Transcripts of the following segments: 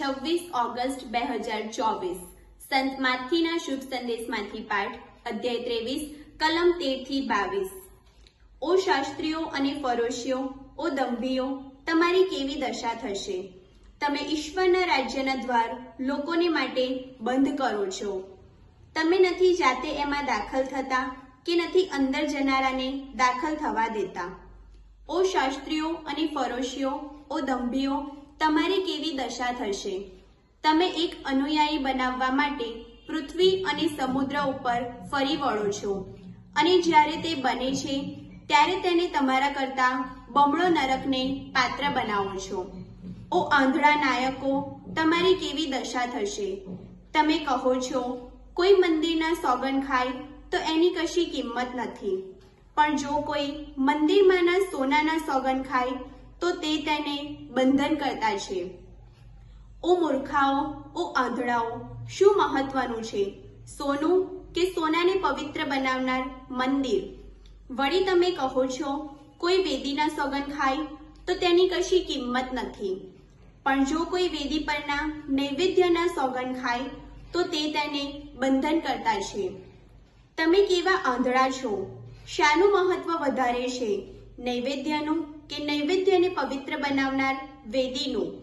છવ્વીસ ઓગસ્ટ બે હજાર ચોવીસ. સંત માથીના શુભ સંદેશમાંથી પાઠ, અધ્યાય ત્રેવીસ, કલમ તેરથી બાવીસ. ઓ શાસ્ત્રીઓ અને ફરોશીઓ, ઓ દંભીઓ, તમારી કેવી દશા થશે? તમે ઈશ્વરના રાજ્યના દ્વાર લોકોને માટે બંધ કરો છો. તમે નથી જાતે એમાં દાખલ થતા કે નથી અંદર જનારાને દાખલ થવા દેતા. ઓ શાસ્ત્રીઓ અને ફરોશીઓ, ઓ દંભીઓ તમારી કેવી દશા થશે? તમે એક અનુયાયી બનાવવા માટે પૃથ્વી અને સમુદ્ર ઉપર ફરી વળો છો. અને જ્યારે તે બને છે, ત્યારે તેને તમારા કરતા બમણો નરકને પાત્ર બનાવો છો. ઓ આંધળા નાયકો, તમારી કેવી દશા થશે? તમે કહો છો, કોઈ મંદિરના સોગન ખાય તો એની કશી કિંમત નથી. પણ જો કોઈ મંદિરમાંના સોનાના સોગન ખાય તો તે તેને બંધન કરતા છે. ઓ મૂર્ખાઓ, ઓ આંધળાઓ, શું મહત્વનું છે? સોનું કે સોનાને પવિત્ર બનાવનાર મંદિર? વળી તમે કહો છો, કોઈ વેદીના સોગન ખાય તો તેની કશી કિંમત નથી. પણ જો કોઈ વેદી પરના નૈવેદ્યના સોગન ખાય તો તે તેને બંધન કરતા છે. તમે કેવા આંધળા છો? શાનું મહત્વ વધારે છે, નૈવેદ્યનું કે નૈવેદ્યને પવિત્ર બનાવનાર વેદીનું.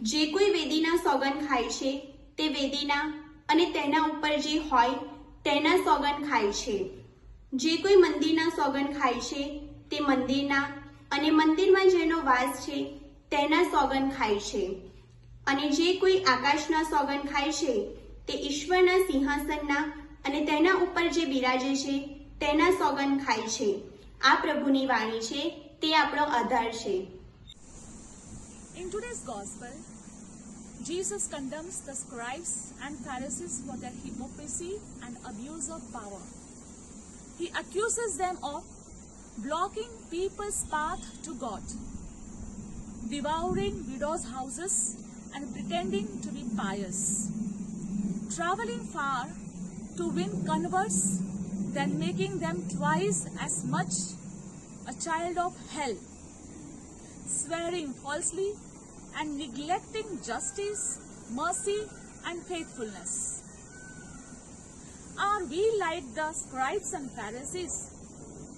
જે કોઈ વેદીના સોગન ખાય છે, તે વેદીના અને તેના ઉપર જે હોય, તેના સોગન ખાય છે. જે કોઈ મંદિરના સોગન ખાય છે, તે મંદિરના અને મંદિરમાં જેનો વાસ છે, તેના સોગન ખાય છે. અને જે કોઈ આકાશના સોગન ખાય છે, તે ઈશ્વરના સિંહાસનના અને તેના ઉપર જે બિરાજે છે, તેના સોગન ખાય છે. આ પ્રભુની વાણી છે તે આપણો આધાર છે In today's gospel, Jesus condemns the scribes and Pharisees for their hypocrisy and abuse of power. He accuses them of blocking people's path to God, devouring widows' houses and pretending to be pious, traveling far to win converts, then making them twice as much a child of hell swearing falsely and neglecting justice, mercy, and faithfulness. Are we like the scribes and Pharisees,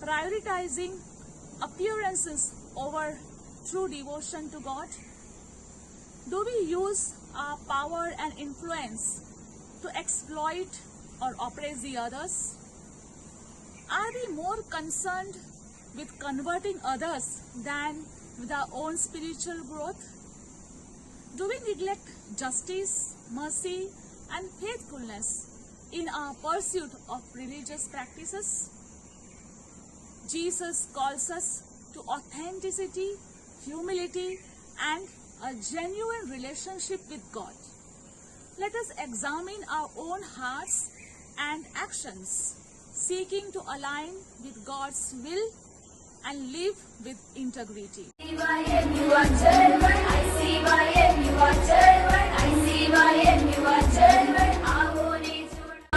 prioritizing appearances over true devotion to God? Do we use our power and influence to exploit or oppress the others? Are we more concerned with converting others than with our own spiritual growth? Do we neglect justice, mercy, and faithfulness in our pursuit of religious practices? Jesus calls us to authenticity, humility, and a genuine relationship with God. Let us examine our own hearts and actions, seeking to align with God's will and live with integrity.